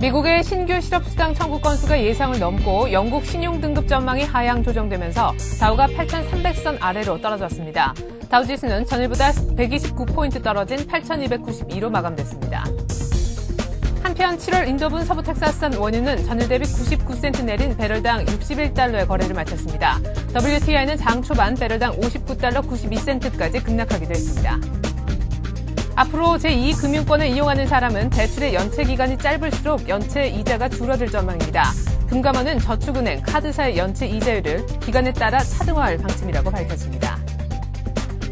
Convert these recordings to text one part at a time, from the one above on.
미국의 신규 실업수당 청구 건수가 예상을 넘고 영국 신용 등급 전망이 하향 조정되면서 다우가 8,300선 아래로 떨어졌습니다. 다우지수는 전일보다 129포인트 떨어진 8,292로 마감됐습니다. 한편 7월 인도분 서부 텍사스산 원유는 전일 대비 99센트 내린 배럴당 61달러의 거래를 마쳤습니다. WTI는 장 초반 배럴당 59달러 92센트까지 급락하기도 했습니다. 앞으로 제2금융권을 이용하는 사람은 대출의 연체 기간이 짧을수록 연체 이자가 줄어들 전망입니다. 금감원은 저축은행, 카드사의 연체 이자율을 기간에 따라 차등화할 방침이라고 밝혔습니다.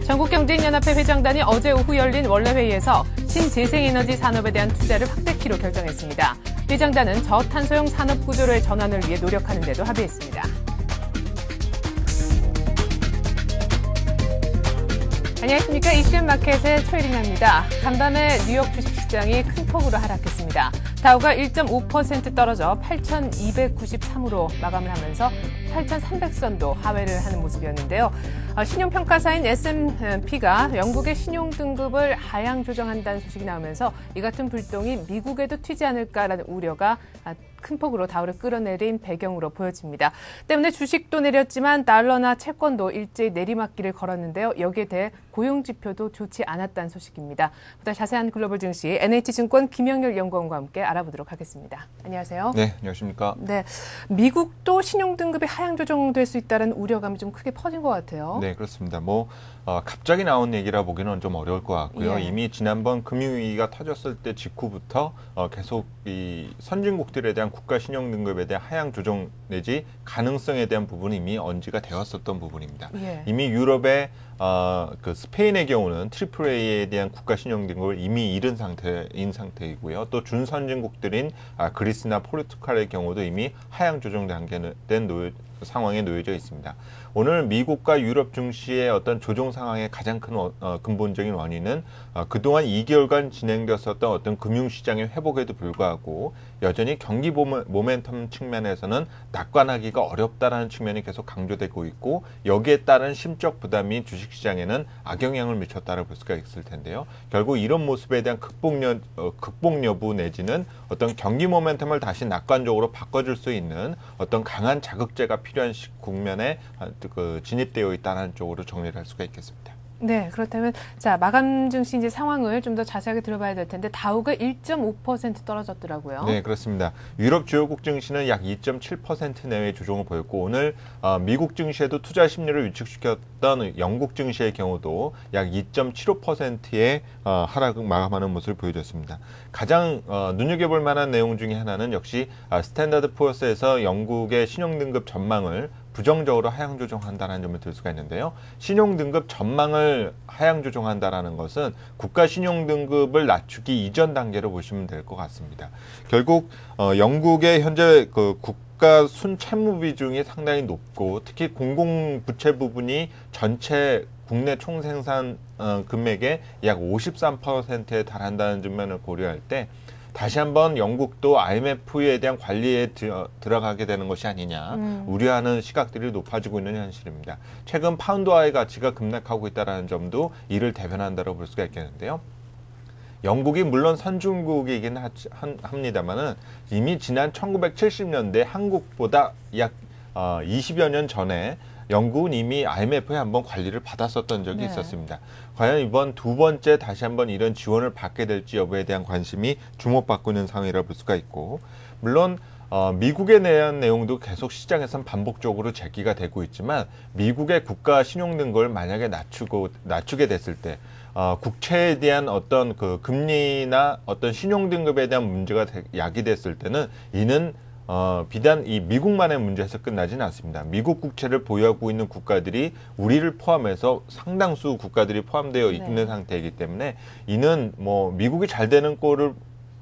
전국경제인연합회 회장단이 어제 오후 열린 원래회의에서 신재생에너지 산업에 대한 투자를 확대키로 결정했습니다. 회장단은 저탄소형 산업 구조로의 전환을 위해 노력하는 데도 합의했습니다. 안녕하십니까. 이슈 마켓의 최일인입니다. 간밤에 뉴욕 주식시장이 큰 폭으로 하락했습니다. 다우가 1.5% 떨어져 8,293으로 마감을 하면서 8,300선도 하회를 하는 모습이었는데요. 어, 신용평가사인 S&P가 영국의 신용 등급을 하향 조정한다는 소식이 나오면서 이 같은 불똥이 미국에도 튀지 않을까라는 우려가 아, 큰 폭으로 다우를 끌어내린 배경으로 보여집니다. 때문에 주식도 내렸지만 달러나 채권도 일제히 내리막길을 걸었는데요. 여기에 대해 고용 지표도 좋지 않았다는 소식입니다. 보다 자세한 글로벌 증시 NH증권 김영렬 연구원과 함께 알아보도록 하겠습니다. 안녕하세요. 네, 안녕하십니까. 네, 미국도 신용 등급이 하향 조정될 수 있다는 우려감이 좀 크게 퍼진 것 같아요. 네, 그렇습니다. 뭐 어, 갑자기 나온 얘기라 보기는 좀 어려울 것 같고요. 예. 이미 지난번 금융위기가 터졌을 때 직후부터 어, 계속 이 선진국들에 대한 국가 신용 등급에 대한 하향 조정 내지 가능성에 대한 부분이 이미 언지가 되었었던 부분입니다. 예. 이미 유럽의 어, 그 스페인의 경우는 트리플 A에 대한 국가 신용 등급을 이미 잃은 상태인 상태이고요. 또 준선진국들인 아, 그리스나 포르투갈의 경우도 이미 하향 조정된 놓여, 상황에 놓여져 있습니다. 오늘 미국과 유럽 증시의 어떤 조정 상황의 가장 큰 원, 어, 근본적인 원인은 어, 그동안 2개월간 진행됐었던 어떤 금융시장의 회복에도 불구하고 여전히 경기 모멘텀 측면에서는 낙관하기가 어렵다라는 측면이 계속 강조되고 있고 여기에 따른 심적 부담이 주식시장에는 악영향을 미쳤다고 볼 수가 있을 텐데요. 결국 이런 모습에 대한 극복, 여, 어, 극복 여부 내지는 어떤 경기 모멘텀을 다시 낙관적으로 바꿔줄 수 있는 어떤 강한 자극제가 필요한 국면에 그 진입되어 있다는 쪽으로 정리를 할 수가 있겠습니다. 네, 그렇다면 자 마감 증시 이제 상황을 좀 더 자세하게 들어봐야 될 텐데 다우가 1.5% 떨어졌더라고요. 네, 그렇습니다. 유럽 주요국 증시는 약 2.7% 내외 조정을 보였고 오늘 어, 미국 증시에도 투자 심리를 위축시켰던 영국 증시의 경우도 약 2.75%의 어, 하락을 마감하는 모습을 보여줬습니다. 가장 어, 눈여겨볼 만한 내용 중에 하나는 역시 아, 스탠다드 포어스에서 영국의 신용 등급 전망을 부정적으로 하향 조정한다는 점을 들 수가 있는데요. 신용 등급 전망을 하향 조정한다라는 것은 국가 신용 등급을 낮추기 이전 단계로 보시면 될 것 같습니다. 결국 어, 영국의 현재 그 국가 순채무 비중이 상당히 높고 특히 공공 부채 부분이 전체 국내 총생산 어, 금액의 약 53%에 달한다는 측면을 고려할 때 다시 한번 영국도 IMF에 대한 관리에 들어가게 되는 것이 아니냐 음. 우려하는 시각들이 높아지고 있는 현실입니다. 최근 파운드화의 가치가 급락하고 있다는 점도 이를 대변한다고 볼 수가 있겠는데요. 영국이 물론 선진국이긴 합니다만은 이미 지난 1970년대 한국보다 약 어, 20여 년 전에 영국은 이미 IMF에 한번 관리를 받았었던 적이 네. 있었습니다. 과연 이번 두 번째 다시 한번 이런 지원을 받게 될지 여부에 대한 관심이 주목받고 있는 상황이라 볼 수가 있고 물론 어, 미국에 대한 내용도 계속 시장에선 반복적으로 제기가 되고 있지만 미국의 국가 신용 등급을 만약에 낮추고 낮추게 됐을 때 어, 국채에 대한 어떤 그 금리나 어떤 신용 등급에 대한 문제가 야기됐을 때는 이는 어, 비단 이 미국만의 문제에서 끝나지는 않습니다. 미국 국채를 보유하고 있는 국가들이 우리를 포함해서 상당수 국가들이 포함되어 네. 있는 상태이기 때문에 이는 뭐 미국이 잘 되는 꼴을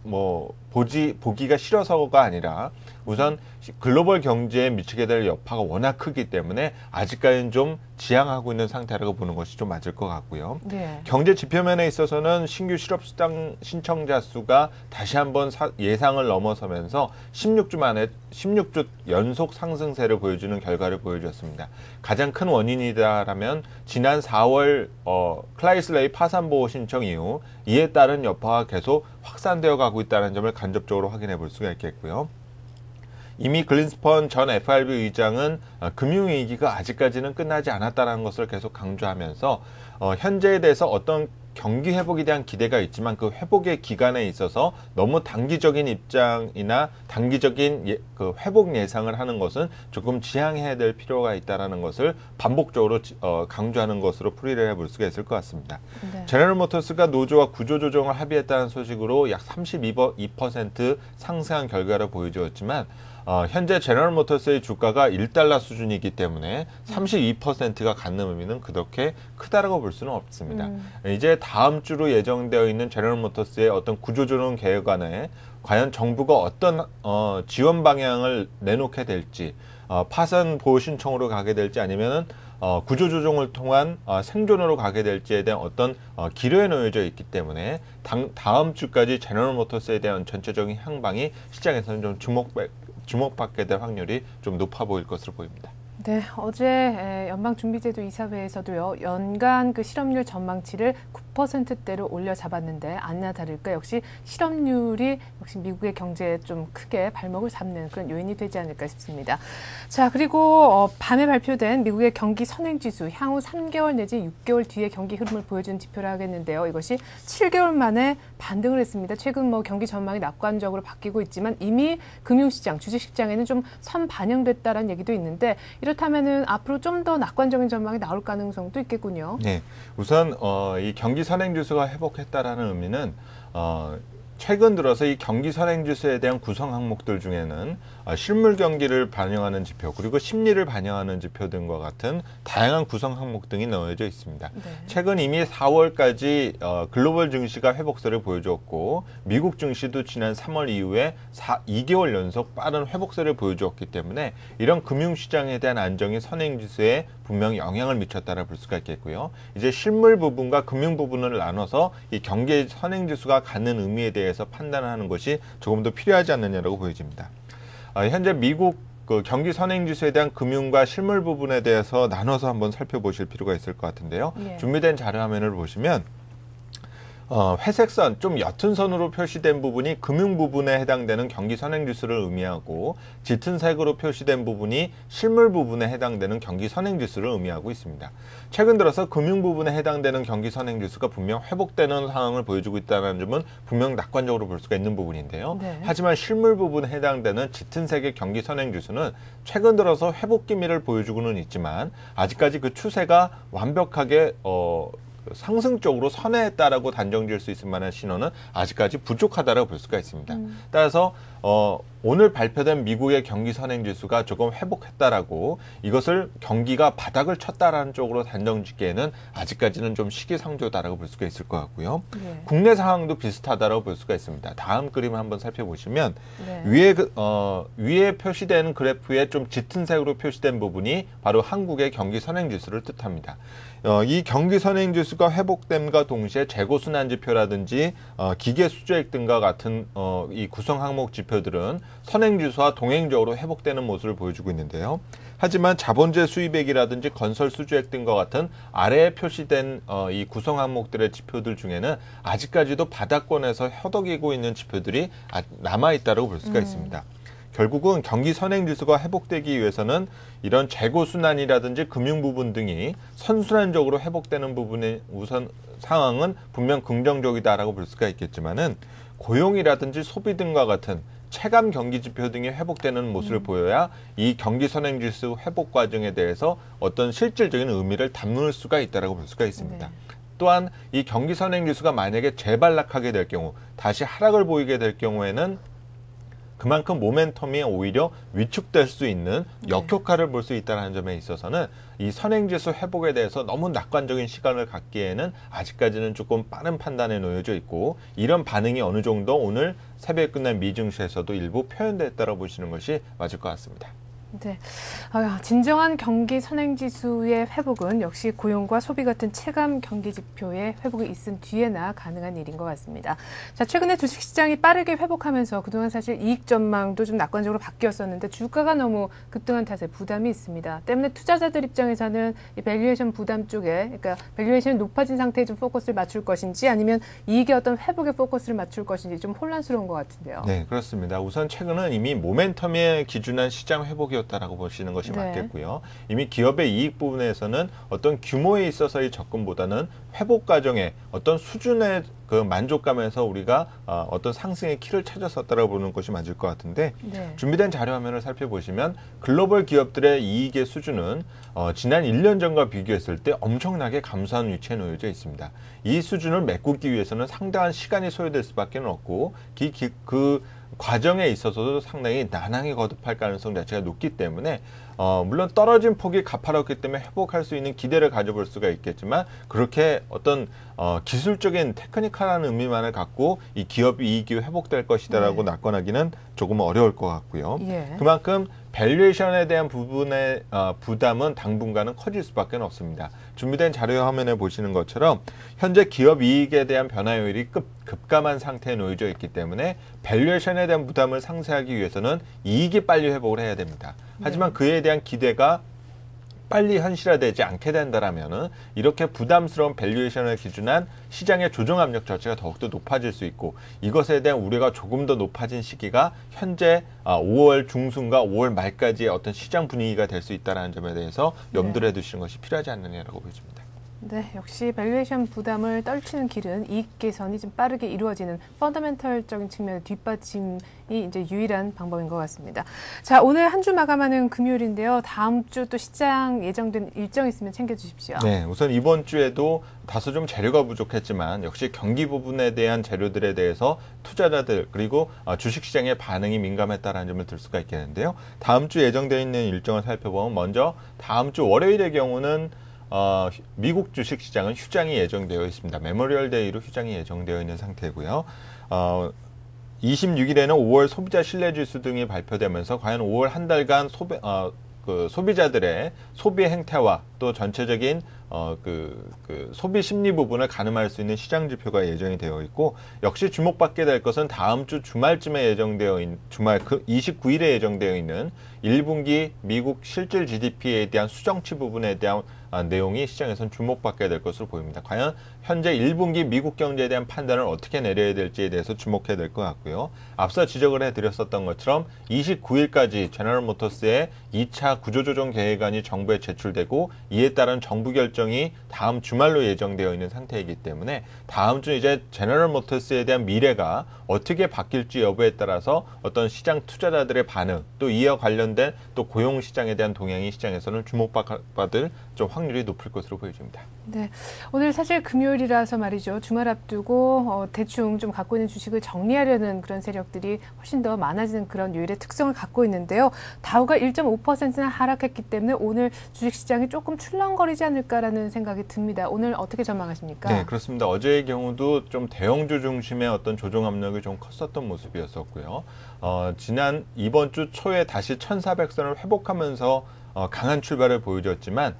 뭐 보지 보기가 싫어서가 아니라 우선 글로벌 경제에 미치게 될 여파가 워낙 크기 때문에 아직까지는 좀 지향하고 있는 상태라고 보는 것이 좀 맞을 것 같고요. 네. 경제 지표면에 있어서는 신규 실업수당 신청자 수가 다시 한번 사, 예상을 넘어서면서 16주 만에 16주 연속 상승세를 보여주는 결과를 보여주었습니다. 가장 큰 원인이다라면 지난 4월 어, 클라이슬레이 파산 보호 신청 이후 이에 따른 여파가 계속 확산되어 가고 있다는 점을 간접적으로 확인해 볼 수가 있겠고요. 이미 글린스펀 전 FRB 의장은 어, 금융위기가 아직까지는 끝나지 않았다는 것을 계속 강조하면서 어, 현재에 대해서 어떤 경기 회복에 대한 기대가 있지만 그 회복의 기간에 있어서 너무 단기적인 입장이나 단기적인 예, 그 회복 예상을 하는 것은 조금 지양해야 될 필요가 있다라는 것을 반복적으로 어, 강조하는 것으로 풀이를 해볼 수가 있을 것 같습니다. 네. 제너럴 모터스가 노조와 구조 조정을 합의했다는 소식으로 약 32% 상승한 결과를 보여주었지만 어, 현재 제너럴 모터스의 주가가 1달러 수준이기 때문에 32%가 갖는 의미는 그렇게 크다라고 볼 수는 없습니다. 음. 이제 다음 주로 예정되어 있는 제너럴 모터스의 어떤 구조조정 계획안에 과연 정부가 어떤 어, 지원 방향을 내놓게 될지 어, 파산 보호 신청으로 가게 될지 아니면은 어, 구조조정을 통한 어, 생존으로 가게 될지에 대한 어떤 어, 기로에 놓여져 있기 때문에 당, 다음 주까지 제너럴 모터스에 대한 전체적인 향방이 시장에서는 좀 주목, 주목받게 될 확률이 좀 높아 보일 것으로 보입니다. 네, 어제 연방준비제도 이사회에서도요 연간 그 실업률 전망치를 9%대로 올려 잡았는데 안나 다를까 역시 실업률이 역시 미국의 경제에 좀 크게 발목을 잡는 그런 요인이 되지 않을까 싶습니다. 자 그리고 어, 밤에 발표된 미국의 경기 선행지수 향후 3개월 내지 6개월 뒤의 경기 흐름을 보여준 지표라 하겠는데요. 이것이 7개월 만에 반등을 했습니다. 최근 뭐 경기 전망이 낙관적으로 바뀌고 있지만 이미 금융시장, 주식시장에는 좀 선 반영됐다는 얘기도 있는데 이 렇다면은 앞으로 좀 더 낙관적인 전망이 나올 가능성도 있겠군요. 네, 우선 어, 이 경기 선행 지수가 회복했다라는 의미는 어, 최근 들어서 이 경기 선행 지수에 대한 구성 항목들 중에는 어, 실물 경기를 반영하는 지표 그리고 심리를 반영하는 지표 등과 같은 다양한 구성 항목 등이 넣어져 있습니다. 네. 최근 이미 4월까지 어, 글로벌 증시가 회복세를 보여주었고 미국 증시도 지난 3월 이후에 4, 2개월 연속 빠른 회복세를 보여주었기 때문에 이런 금융시장에 대한 안정이 선행 지수에 분명히 영향을 미쳤다라 볼 수가 있겠고요. 이제 실물 부분과 금융 부분을 나눠서 이 경기 선행 지수가 갖는 의미에 대해 서 판단하는 것이 조금 더 필요하지 않느냐라고 보여집니다. 아, 현재 미국 그 경기 선행 지수에 대한 금융과 실물 부분에 대해서 나눠서 한번 살펴보실 필요가 있을 것 같은데요. 예. 준비된 자료 화면을 보시면 어, 회색선, 좀 옅은 선으로 표시된 부분이 금융 부분에 해당되는 경기 선행 지수를 의미하고 짙은 색으로 표시된 부분이 실물 부분에 해당되는 경기 선행 지수를 의미하고 있습니다. 최근 들어서 금융 부분에 해당되는 경기 선행 지수가 분명 회복되는 상황을 보여주고 있다는 점은 분명 낙관적으로 볼 수가 있는 부분인데요. 네. 하지만 실물 부분에 해당되는 짙은 색의 경기 선행 지수는 최근 들어서 회복 기미를 보여주고는 있지만 아직까지 그 추세가 완벽하게 어, 상승적으로 선회했다라고 단정 지을 수 있을 만한 신호는 아직까지 부족하다라고 볼 수가 있습니다. 음. 따라서 어, 오늘 발표된 미국의 경기 선행 지수가 조금 회복했다라고 이것을 경기가 바닥을 쳤다라는 쪽으로 단정 짓기에는 아직까지는 좀 시기상조다라고 볼 수가 있을 것 같고요. 네. 국내 상황도 비슷하다라고 볼 수가 있습니다. 다음 그림을 한번 살펴보시면 네. 위에 그, 어, 위에 표시된 그래프에 좀 짙은 색으로 표시된 부분이 바로 한국의 경기 선행 지수를 뜻합니다. 어, 이 경기 선행 지수가 회복됨과 동시에 재고 순환 지표라든지 어, 기계 수주액 등과 같은 어, 이 구성 항목 지표들은 선행 지수와 동행적으로 회복되는 모습을 보여주고 있는데요. 하지만 자본재 수입액이라든지 건설 수주액 등과 같은 아래에 표시된 어, 이 구성 항목들의 지표들 중에는 아직까지도 바닥권에서 허덕이고 있는 지표들이 아, 남아 있다고 볼 수가 음. 있습니다. 결국은 경기 선행 지수가 회복되기 위해서는 이런 재고 순환이라든지 금융 부분 등이 선순환적으로 회복되는 부분의 우선 상황은 분명 긍정적이다라고 볼 수가 있겠지만은 고용이라든지 소비 등과 같은 체감 경기 지표 등이 회복되는 모습을 음. 보여야 이 경기 선행 지수 회복 과정에 대해서 어떤 실질적인 의미를 담을 수가 있다라고 볼 수가 있습니다. 네. 또한 이 경기 선행 지수가 만약에 재발락하게 될 경우 다시 하락을 보이게 될 경우에는 그만큼 모멘텀이 오히려 위축될 수 있는 네. 역효과를 볼 수 있다는 점에 있어서는 이 선행지수 회복에 대해서 너무 낙관적인 시간을 갖기에는 아직까지는 조금 빠른 판단에 놓여져 있고 이런 반응이 어느 정도 오늘 새벽에 끝난 미증시에서도 일부 표현됐다고 보시는 것이 맞을 것 같습니다. 네. 아, 진정한 경기 선행지수의 회복은 역시 고용과 소비 같은 체감 경기 지표의 회복이 있은 뒤에나 가능한 일인 것 같습니다. 자, 최근에 주식시장이 빠르게 회복하면서 그동안 사실 이익 전망도 좀 낙관적으로 바뀌었었는데 주가가 너무 급등한 탓에 부담이 있습니다. 때문에 투자자들 입장에서는 이 밸류에이션 부담 쪽에, 그러니까 밸류에이션이 높아진 상태에 좀 포커스를 맞출 것인지 아니면 이익의 어떤 회복에 포커스를 맞출 것인지 좀 혼란스러운 것 같은데요. 네, 그렇습니다. 우선 최근은 이미 모멘텀에 기준한 시장 회복이 이었다라고 보시는 것이 네. 맞겠고요. 이미 기업의 이익 부분에서는 어떤 규모에 있어서의 접근보다는 회복 과정에 어떤 수준의 그 만족감에서 우리가 어, 떤 상승의 키를 찾았었다고 보는 것이 맞을 것 같은데 네. 준비된 자료 화면을 살펴보시면 글로벌 기업들의 이익의 수준은 어, 지난 1년 전과 비교했을 때 엄청나게 감소한 위치에 놓여져 있습니다. 이 수준을 메꾸기 위해서는 상당한 시간이 소요될 수밖에 없고 그, 그 과정에 있어서도 상당히 난항이 거듭할 가능성 자체가 높기 때문에 어, 물론 떨어진 폭이 가파랐기 때문에 회복할 수 있는 기대를 가져볼 수가 있겠지만 그렇게 어떤 어, 기술적인 테크니컬한 의미만을 갖고 이 기업 이익이 회복될 것이다라고 네. 낙관하기는 조금 어려울 것 같고요. 예. 그만큼 밸류에이션에 대한 부분의 어, 부담은 당분간은 커질 수밖에 없습니다. 준비된 자료 화면에 보시는 것처럼 현재 기업 이익에 대한 변화율이 급, 급감한 상태에 놓여져 있기 때문에 밸류에이션에 대한 부담을 상쇄하기 위해서는 이익이 빨리 회복을 해야 됩니다. 하지만 네. 그에 대한 기대가 빨리 현실화되지 않게 된다라면은 이렇게 부담스러운 밸류에이션을 기준한 시장의 조정 압력 자체가 더욱더 높아질 수 있고 이것에 대한 우려가 조금 더 높아진 시기가 현재 5월 아, 중순과 5월 말까지의 어떤 시장 분위기가 될 수 있다는 점에 대해서 염두를 네. 해두시는 것이 필요하지 않느냐라고 보여집니다. 네, 역시 밸류에이션 부담을 떨치는 길은 이익 개선이 좀 빠르게 이루어지는 펀더멘털적인 측면의 뒷받침이 이제 유일한 방법인 것 같습니다. 자, 오늘 한 주 마감하는 금요일인데요. 다음 주 또 시장 예정된 일정 있으면 챙겨주십시오. 네, 우선 이번 주에도 다소 좀 재료가 부족했지만 역시 경기 부분에 대한 재료들에 대해서 투자자들 그리고 어, 주식시장의 반응이 민감했다는 점을 들 수가 있겠는데요. 다음 주 예정되어 있는 일정을 살펴보면 먼저 다음 주 월요일의 경우는 어, 미국 주식 시장은 휴장이 예정되어 있습니다. 메모리얼 데이로 휴장이 예정되어 있는 상태고요. 어, 26일에는 5월 소비자 신뢰지수 등이 발표되면서 과연 5월 한 달간 소비, 어, 그 소비자들의 소비 행태와 또 전체적인 어, 그, 그 소비 심리 부분을 가늠할 수 있는 시장 지표가 예정이 되어 있고 역시 주목받게 될 것은 다음 주 주말쯤에 예정되어 있는 주말 그 29일에 예정되어 있는 1분기 미국 실질 GDP에 대한 수정치 부분에 대한 아, 내용이 시장에선 주목받게 될 것으로 보입니다. 과연 현재 1분기 미국 경제에 대한 판단을 어떻게 내려야 될지에 대해서 주목해야 될 것 같고요. 앞서 지적을 해드렸었던 것처럼 29일까지 제너럴 모터스의 2차 구조조정 계획안이 정부에 제출되고 이에 따른 정부 결정이 다음 주말로 예정되어 있는 상태이기 때문에 다음 주 이제 제너럴 모터스에 대한 미래가 어떻게 바뀔지 여부에 따라서 어떤 시장 투자자들의 반응 또 이와 관련된 또 고용 시장에 대한 동향이 시장에서는 주목받을 좀 확률이 높을 것으로 보여집니다. 네, 오늘 사실 금 요일이라서 말이죠. 주말 앞두고 어, 대충 좀 갖고 있는 주식을 정리하려는 그런 세력들이 훨씬 더 많아지는 그런 요일의 특성을 갖고 있는데요. 다우가 1.5%나 하락했기 때문에 오늘 주식시장이 조금 출렁거리지 않을까라는 생각이 듭니다. 오늘 어떻게 전망하십니까? 네, 그렇습니다. 어제의 경우도 좀 대형주 중심의 어떤 조정 압력이 좀 컸었던 모습이었었고요. 어, 지난 이번 주 초에 다시 1,400선을 회복하면서 어, 강한 출발을 보여줬지만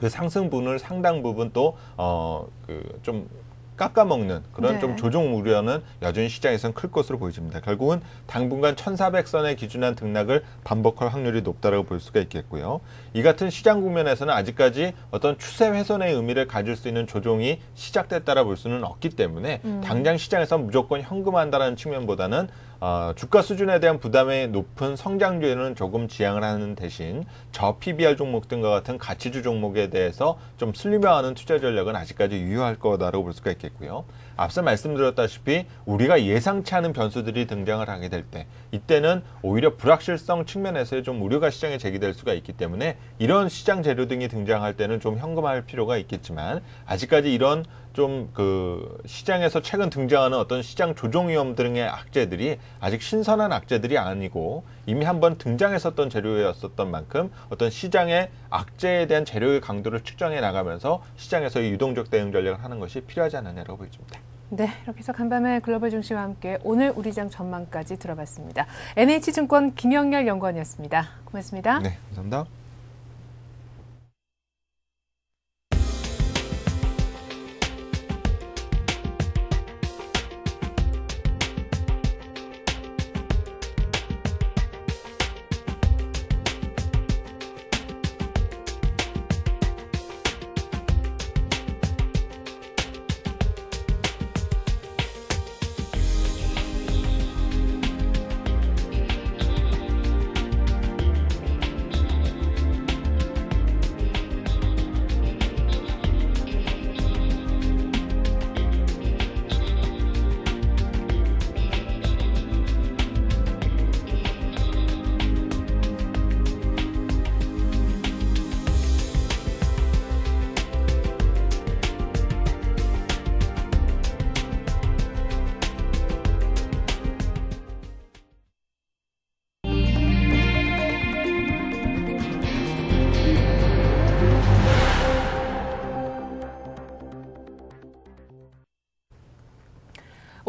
그 상승분을 상당 부분 또어그좀 깎아먹는 그런 네. 좀 조정 우려는 여전히 시장에서는 클 것으로 보여집니다. 결국은 당분간 1,400선에 기준한 등락을 반복할 확률이 높다고 볼 수가 있겠고요. 이 같은 시장 국면에서는 아직까지 어떤 추세 훼손의 의미를 가질 수 있는 조정이 시작됐다라 볼 수는 없기 때문에 음. 당장 시장에서 무조건 현금한다는 측면보다는 어, 주가 수준에 대한 부담이 높은 성장주에는 조금 지향을 하는 대신 저 PBR 종목 등과 같은 가치주 종목에 대해서 좀 슬림화하는 투자 전략은 아직까지 유효할 거다라고 볼 수가 있겠고요. 앞서 말씀드렸다시피 우리가 예상치 않은 변수들이 등장을 하게 될 때 이때는 오히려 불확실성 측면에서의 좀 우려가 시장에 제기될 수가 있기 때문에 이런 시장 재료 등이 등장할 때는 좀 현금화할 필요가 있겠지만 아직까지 이런 좀 그 시장에서 최근 등장하는 어떤 시장 조정 위험 등의 악재들이 아직 신선한 악재들이 아니고 이미 한번 등장했었던 재료였었던 만큼 어떤 시장의 악재에 대한 재료의 강도를 측정해 나가면서 시장에서의 유동적 대응 전략을 하는 것이 필요하지 않느냐라고 보여집니다. 네, 이렇게 해서 간밤에 글로벌 중심과 함께 오늘 우리장 전망까지 들어봤습니다. NH증권 김영렬 연구원이었습니다. 고맙습니다. 네, 감사합니다.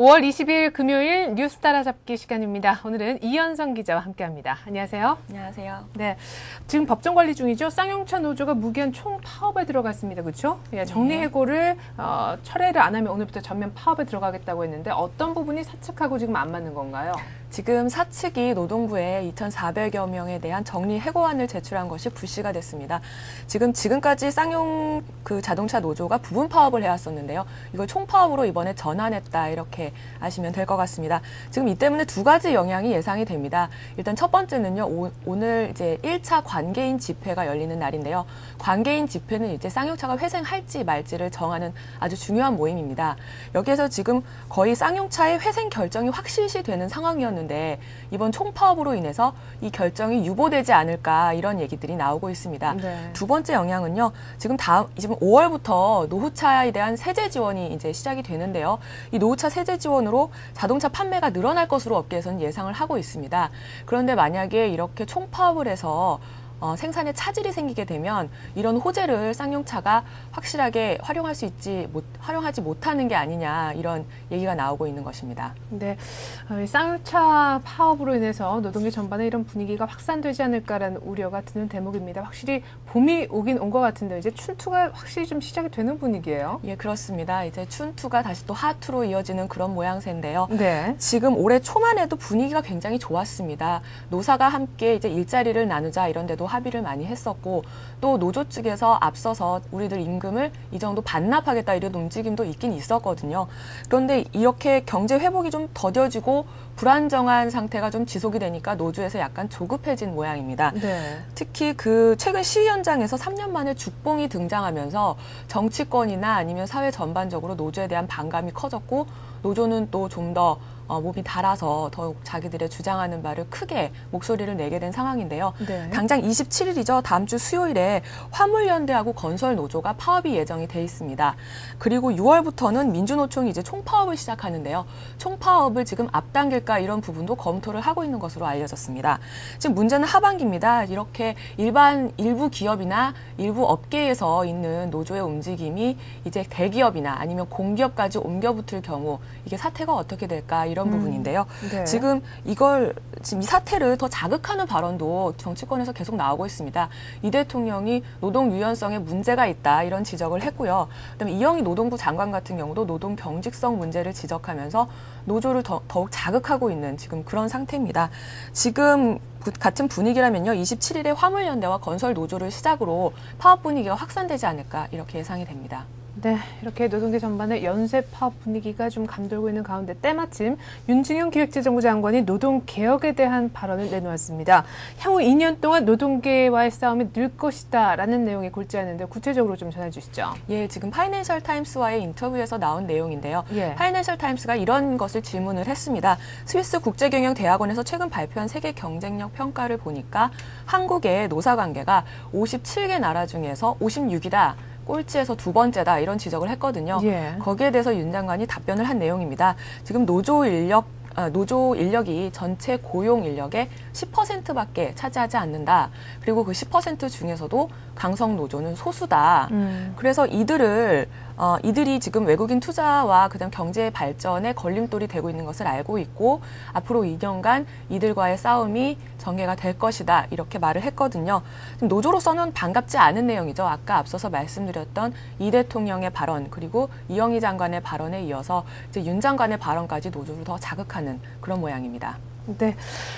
5월 20일 금요일 뉴스 따라잡기 시간입니다. 오늘은 이현성 기자와 함께합니다. 안녕하세요. 안녕하세요. 네, 지금 법정 관리 중이죠. 쌍용차 노조가 무기한 총 파업에 들어갔습니다. 그렇죠? 예, 정리해고를 어, 철회를 안 하면 오늘부터 전면 파업에 들어가겠다고 했는데 어떤 부분이 사측하고 지금 안 맞는 건가요? 지금 사측이 노동부에 2,400여 명에 대한 정리 해고안을 제출한 것이 불씨가 됐습니다. 지금 지금까지 쌍용 그 자동차 노조가 부분 파업을 해왔었는데요. 이걸 총 파업으로 이번에 전환했다 이렇게 아시면 될 것 같습니다. 지금 이 때문에 두 가지 영향이 예상이 됩니다. 일단 첫 번째는요. 오, 늘 이제 1차 관계인 집회가 열리는 날인데요. 관계인 집회는 이제 쌍용차가 회생할지 말지를 정하는 아주 중요한 모임입니다. 여기에서 지금 거의 쌍용차의 회생 결정이 확실시 되는 상황이었는데 이번 총파업으로 인해서 이 결정이 유보되지 않을까 이런 얘기들이 나오고 있습니다. 네. 두 번째 영향은요. 지금 다음 지금 5월부터 노후차에 대한 세제 지원이 이제 시작이 되는데요. 이 노후차 세제 지원으로 자동차 판매가 늘어날 것으로 업계에서는 예상을 하고 있습니다. 그런데 만약에 이렇게 총파업을 해서 어, 생산에 차질이 생기게 되면 이런 호재를 쌍용차가 확실하게 활용할 수 있지 못, 활용하지 못하는 게 아니냐 이런 얘기가 나오고 있는 것입니다. 네, 어, 쌍용차 파업으로 인해서 노동계 전반에 이런 분위기가 확산되지 않을까라는 우려가 드는 대목입니다. 확실히 봄이 오긴 온 것 같은데 이제 춘투가 확실히 좀 시작이 되는 분위기예요. 예, 그렇습니다. 이제 춘투가 다시 또 하투로 이어지는 그런 모양새인데요. 네. 지금 올해 초만 해도 분위기가 굉장히 좋았습니다. 노사가 함께 이제 일자리를 나누자 이런 데도 합의를 많이 했었고 또 노조 측에서 앞서서 우리들 임금을 이 정도 반납하겠다 이런 움직임도 있긴 있었거든요. 그런데 이렇게 경제 회복이 좀 더뎌지고 불안정한 상태가 좀 지속이 되니까 노조에서 약간 조급해진 모양입니다. 네. 특히 그 최근 시위 현장에서 3년 만에 죽봉이 등장하면서 정치권이나 아니면 사회 전반적으로 노조에 대한 반감이 커졌고 노조는 또 좀더 어, 몸이 달아서 더욱 자기들의 주장하는 바를 크게 목소리를 내게 된 상황인데요. 네. 당장 27일이죠. 다음 주 수요일에 화물연대하고 건설노조가 파업이 예정이 돼 있습니다. 그리고 6월부터는 민주노총이 이제 총파업을 시작하는데요. 총파업을 지금 앞당길까 이런 부분도 검토를 하고 있는 것으로 알려졌습니다. 지금 문제는 하반기입니다. 이렇게 일반 일부 기업이나 일부 업계에서 있는 노조의 움직임이 이제 대기업이나 아니면 공기업까지 옮겨붙을 경우 이게 사태가 어떻게 될까 이런 이런 음. 부분인데요. 네. 지금 이걸 지금 이 사태를 더 자극하는 발언도 정치권에서 계속 나오고 있습니다. 이 대통령이 노동 유연성에 문제가 있다 이런 지적을 했고요. 그다음에 이영희 노동부 장관 같은 경우도 노동 경직성 문제를 지적하면서 노조를 더, 더욱 자극하고 있는 지금 그런 상태입니다. 지금 같은 분위기라면요. 27일에 화물연대와 건설 노조를 시작으로 파업 분위기가 확산되지 않을까 이렇게 예상이 됩니다. 네, 이렇게 노동계 전반의 연쇄 파업 분위기가 좀 감돌고 있는 가운데 때마침 윤중현 기획재정부 장관이 노동 개혁에 대한 발언을 내놓았습니다. 향후 2년 동안 노동계와의 싸움이 늘 것이다라는 내용이 골자였는데 구체적으로 좀 전해 주시죠. 예, 지금 파이낸셜 타임스와의 인터뷰에서 나온 내용인데요. 예. 파이낸셜 타임스가 이런 것을 질문을 했습니다. 스위스 국제경영대학원에서 최근 발표한 세계 경쟁력 평가를 보니까 한국의 노사 관계가 57개 나라 중에서 56이다. 꼴찌에서 두 번째다 이런 지적을 했거든요. 예. 거기에 대해서 윤 장관이 답변을 한 내용입니다. 지금 노조 인력 아, 노조 인력이 전체 고용 인력의 10%밖에 차지하지 않는다. 그리고 그 10% 중에서도 강성 노조는 소수다. 음. 그래서 이들을 어, 이들이 지금 외국인 투자와 그다음 경제 발전에 걸림돌이 되고 있는 것을 알고 있고 앞으로 2년간 이들과의 싸움이 전개가 될 것이다 이렇게 말을 했거든요. 노조로서는 반갑지 않은 내용이죠. 아까 앞서서 말씀드렸던 이 대통령의 발언 그리고 이영희 장관의 발언에 이어서 이제 윤 장관의 발언까지 노조를 더 자극하는 그런 모양입니다. 네.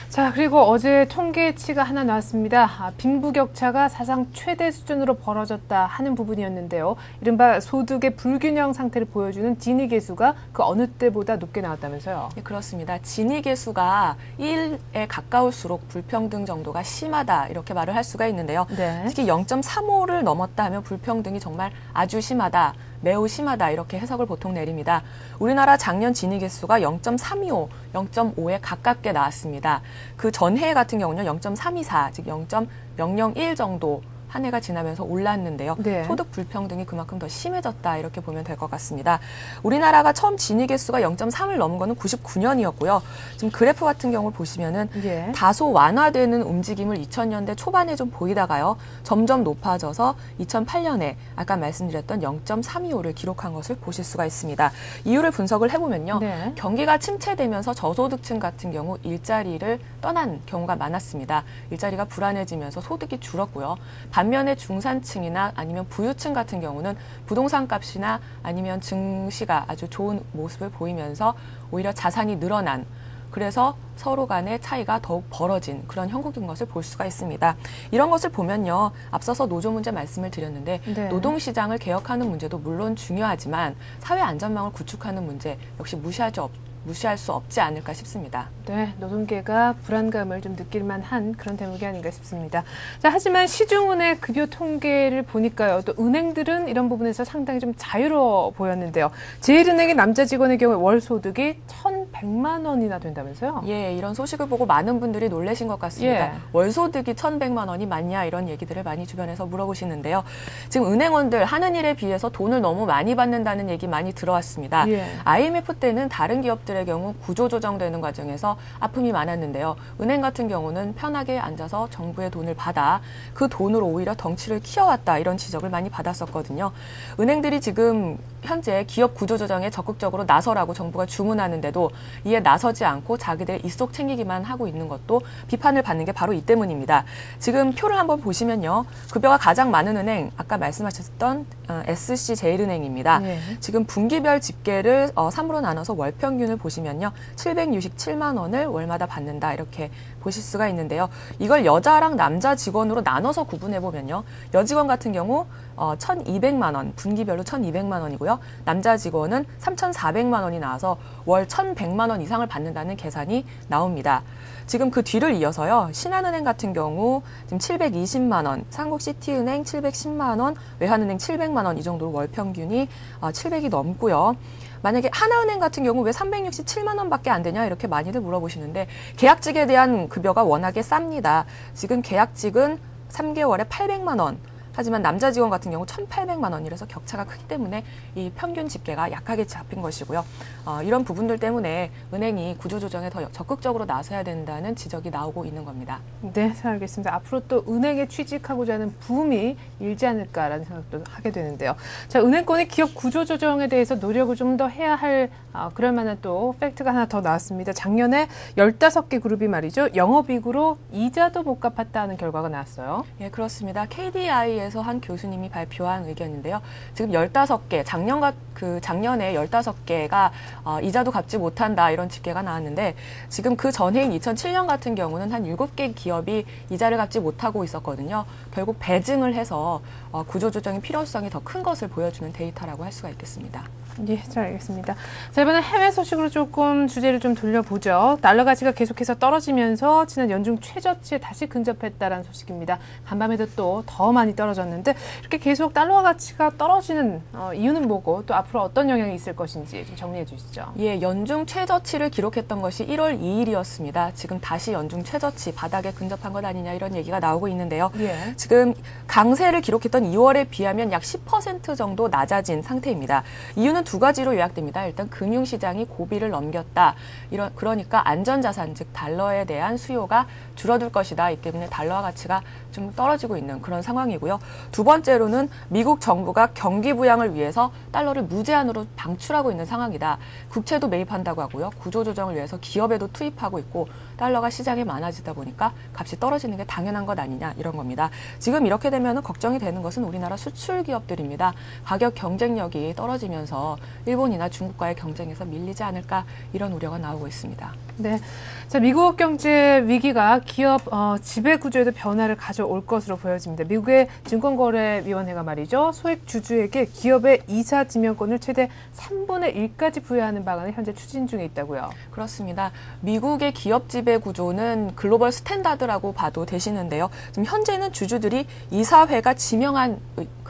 자, 그리고 어제 통계치가 하나 나왔습니다. 아, 빈부격차가 사상 최대 수준으로 벌어졌다 하는 부분이었는데요. 이른바 소득의 불균형 상태를 보여주는 지니 계수가 그 어느 때보다 높게 나왔다면서요? 네, 그렇습니다. 지니 계수가 1에 가까울수록 불평등 정도가 심하다 이렇게 말을 할 수가 있는데요. 네. 특히 0.35를 넘었다 하면 불평등이 정말 아주 심하다. 매우 심하다 이렇게 해석을 보통 내립니다. 우리나라 작년 진위 개수가 0.325, 0.5에 가깝게 나왔습니다. 그 전해 같은 경우는 0.324, 즉 0.001 정도 한 해가 지나면서 올랐는데요. 네. 소득 불평등이 그만큼 더 심해졌다 이렇게 보면 될 것 같습니다. 우리나라가 처음 진위 개수가 0.3을 넘은 거는 99년이었고요. 지금 그래프 같은 경우를 보시면은 예. 다소 완화되는 움직임을 2000년대 초반에 좀 보이다가요. 점점 높아져서 2008년에 아까 말씀드렸던 0.325를 기록한 것을 보실 수가 있습니다. 이유를 분석을 해보면요. 네. 경기가 침체되면서 저소득층 같은 경우 일자리를 떠난 경우가 많았습니다. 일자리가 불안해지면서 소득이 줄었고요. 반 면에 중산층이나 아니면 부유층 같은 경우는 부동산 값이나 아니면 증시가 아주 좋은 모습을 보이면서 오히려 자산이 늘어난 그래서 서로 간의 차이가 더욱 벌어진 그런 형국인 것을 볼 수가 있습니다. 이런 것을 보면요. 앞서서 노조 문제 말씀을 드렸는데 네. 노동시장을 개혁하는 문제도 물론 중요하지만 사회 안전망을 구축하는 문제 역시 무시할 수 없, 무시할 수 없지 않을까 싶습니다. 네, 노동계가 불안감을 좀 느낄 만 한 그런 대목이 아닌가 싶습니다. 자, 하지만 시중은행 급여 통계를 보니까요. 또 은행들은 이런 부분에서 상당히 좀 자유로워 보였는데요. 제일은행의 남자 직원의 경우 월 소득이 1,100만 원이나 된다면서요? 예, 이런 소식을 보고 많은 분들이 놀라신 것 같습니다. 예. 월 소득이 1,100만 원이 맞냐 이런 얘기들을 많이 주변에서 물어보시는데요. 지금 은행원들 하는 일에 비해서 돈을 너무 많이 받는다는 얘기 많이 들어왔습니다. 예. IMF 때는 다른 기업들 의 경우 구조 조정되는 과정에서 아픔이 많았는데요. 은행 같은 경우는 편하게 앉아서 정부의 돈을 받아 그 돈으로 오히려 덩치를 키워왔다 이런 지적을 많이 받았었거든요. 은행들이 지금 현재 기업 구조조정에 적극적으로 나서라고 정부가 주문하는데도 이에 나서지 않고 자기들 입속 챙기기만 하고 있는 것도 비판을 받는 게 바로 이 때문입니다. 지금 표를 한번 보시면요. 급여가 가장 많은 은행 아까 말씀하셨던 어, SC 제일은행입니다. 네. 지금 분기별 집계를 3으로 어, 나눠서 월 평균을 보시면요. 767만 원을 월마다 받는다 이렇게 보실 수가 있는데요. 이걸 여자랑 남자 직원으로 나눠서 구분해 보면요. 여직원 같은 경우 어, 1,200만 원, 분기별로 1,200만 원이고요. 남자 직원은 3,400만 원이 나와서 월 1,100만 원 이상을 받는다는 계산이 나옵니다. 지금 그 뒤를 이어서요. 신한은행 같은 경우 지금 720만 원, 삼국시티은행 710만 원, 외환은행 700만 원 이 정도로 월 평균이 700이 어, 넘고요. 만약에 하나은행 같은 경우 왜 367만 원밖에 안 되냐 이렇게 많이들 물어보시는데 계약직에 대한 급여가 워낙에 쌉니다. 지금 계약직은 3개월에 800만 원, 하지만 남자 직원 같은 경우 1,800만 원이라서 격차가 크기 때문에 이 평균 집계가 약하게 잡힌 것이고요. 어, 이런 부분들 때문에 은행이 구조조정에 더 적극적으로 나서야 된다는 지적이 나오고 있는 겁니다. 네, 잘 알겠습니다. 앞으로 또 은행에 취직하고자 하는 붐이 일지 않을까라는 생각도 하게 되는데요. 자, 은행권의 기업 구조조정에 대해서 노력을 좀 더 해야 할 어, 그럴 만한 또 팩트가 하나 더 나왔습니다. 작년에 15개 그룹이 말이죠. 영업이익으로 이자도 못 갚았다는 결과가 나왔어요. 예, 그렇습니다. KDI 대학에서 한 교수님이 발표한 의견인데요. 지금 15개, 작년과 그 작년에 15개가 어, 이자도 갚지 못한다 이런 집계가 나왔는데 지금 그 전해인 2007년 같은 경우는 한 7개 기업이 이자를 갚지 못하고 있었거든요. 결국 배증을 해서 어, 구조조정의 필요성이 더 큰 것을 보여주는 데이터라고 할 수가 있겠습니다. 예, 잘 알겠습니다. 자, 이번에 해외 소식으로 조금 주제를 좀 돌려보죠. 달러 가치가 계속해서 떨어지면서 지난 연중 최저치에 다시 근접했다라는 소식입니다. 간밤에도 또 더 많이 떨어졌는데 이렇게 계속 달러 가치가 떨어지는 어, 이유는 뭐고 또 앞으로 어떤 영향이 있을 것인지 좀 정리해 주시죠. 예, 연중 최저치를 기록했던 것이 1월 2일이었습니다. 지금 다시 연중 최저치 바닥에 근접한 것 아니냐 이런 얘기가 나오고 있는데요. 예. 지금 강세를 기록했던 2월에 비하면 약 10% 정도 낮아진 상태입니다. 이유는 이유는 두 가지로 요약됩니다. 일단 금융시장이 고비를 넘겼다. 이런 그러니까 안전자산 즉 달러에 대한 수요가 줄어들 것이다. 이 때문에 달러화 가치가 좀 떨어지고 있는 그런 상황이고요. 두 번째로는 미국 정부가 경기 부양을 위해서 달러를 무제한으로 방출하고 있는 상황이다. 국채도 매입한다고 하고요. 구조 조정을 위해서 기업에도 투입하고 있고 달러가 시장에 많아지다 보니까 값이 떨어지는 게 당연한 것 아니냐 이런 겁니다. 지금 이렇게 되면 걱정이 되는 것은 우리나라 수출 기업들입니다. 가격 경쟁력이 떨어지면서 일본이나 중국과의 경쟁에서 밀리지 않을까 이런 우려가 나오고 있습니다. 네. 자, 미국 경제 위기가 기업 어, 지배 구조에도 변화를 가져 올 것으로 보여집니다. 미국의 증권거래위원회가 말이죠. 소액 주주에게 기업의 이사 지명권을 최대 3분의 1까지 부여하는 방안을 현재 추진 중에 있다고요. 그렇습니다. 미국의 기업 지배 구조는 글로벌 스탠다드라고 봐도 되시는데요. 지금 현재는 주주들이 이사회가 지명한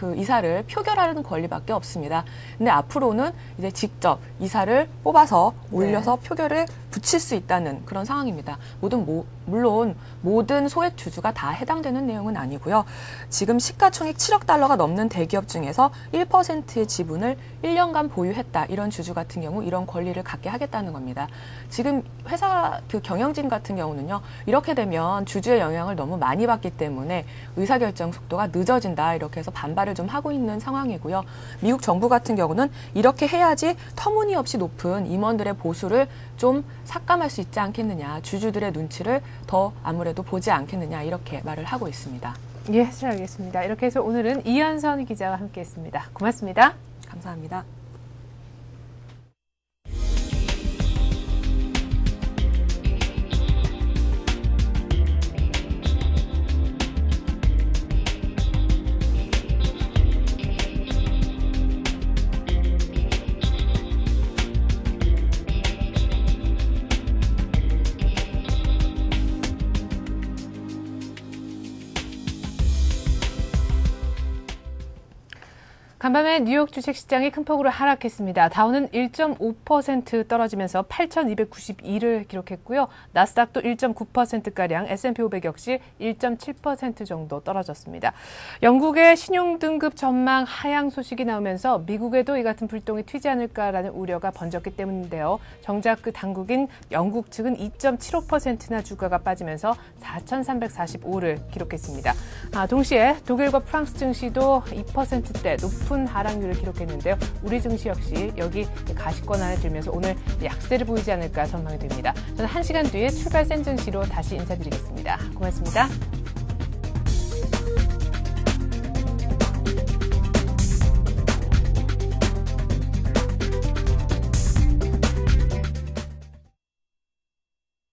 그 이사를 표결하는 권리밖에 없습니다. 근데 앞으로는 이제 직접 이사를 뽑아서 올려서 네. 표결을 붙일 수 있다는 그런 상황입니다. 모든 모, 물론 모든 소액 주주가 다 해당되는 내용은 아니고요. 지금 시가총액 7억 달러가 넘는 대기업 중에서 1%의 지분을 1년간 보유했다. 이런 주주 같은 경우 이런 권리를 갖게 하겠다는 겁니다. 지금 회사 그 경영진 같은 경우는요. 이렇게 되면 주주의 영향을 너무 많이 받기 때문에 의사결정 속도가 늦어진다. 이렇게 해서 반발을 좀 하고 있는 상황이고요. 미국 정부 같은 경우는 이렇게 해야지 터무니없이 높은 임원들의 보수를 좀 삭감할 수 있지 않겠느냐. 주주들의 눈치를 더 아무래도 보지 않겠느냐. 이렇게 말을 하고 있습니다. 예, 잘 알겠습니다. 이렇게 해서 오늘은 이현선 기자와 함께 했습니다. 고맙습니다. 감사합니다. 간밤에 뉴욕 주식시장이 큰 폭으로 하락했습니다. 다우는 1.5% 떨어지면서 8,292를 기록했고요. 나스닥도 1.9%가량, S&P 500 역시 1.7% 정도 떨어졌습니다. 영국의 신용등급 전망 하향 소식이 나오면서 미국에도 이 같은 불똥이 튀지 않을까라는 우려가 번졌기 때문인데요. 정작 그 당국인 영국 측은 2.75%나 주가가 빠지면서 4,345를 기록했습니다. 아, 동시에 독일과 프랑스 증시도 2%대 높은 하락률을 기록했는데요. 우리 증시 역시 여기 가시권 안에 들면서 오늘 약세를 보이지 않을까 전망이 됩니다. 저는 1시간 뒤에 출발 센 증시로 다시 인사드리겠습니다. 고맙습니다.